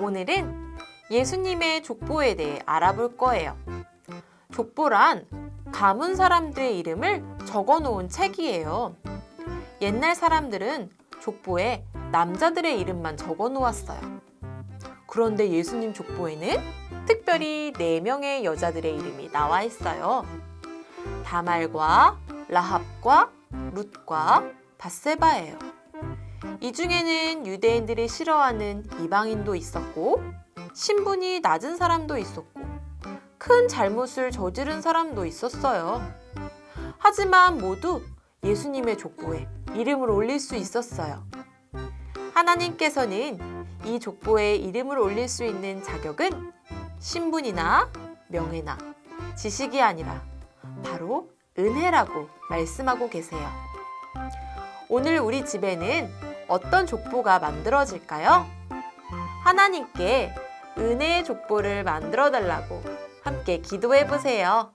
오늘은 예수님의 족보에 대해 알아볼 거예요. 족보란 가문 사람들의 이름을 적어 놓은 책이에요. 옛날 사람들은 족보에 남자들의 이름만 적어 놓았어요. 그런데 예수님 족보에는 특별히 네명의 여자들의 이름이 나와 있어요. 다말과 라합과 룻과 바세바예요. 이 중에는 유대인들이 싫어하는 이방인도 있었고 신분이 낮은 사람도 있었고 큰 잘못을 저지른 사람도 있었어요. 하지만 모두 예수님의 족보에 이름을 올릴 수 있었어요. 하나님께서는 이 족보에 이름을 올릴 수 있는 자격은 신분이나 명예나 지식이 아니라 바로 은혜라고 말씀하고 계세요. 오늘 우리 집에는 어떤 족보가 만들어질까요? 하나님께 은혜의 족보를 만들어 달라고 함께 기도해 보세요.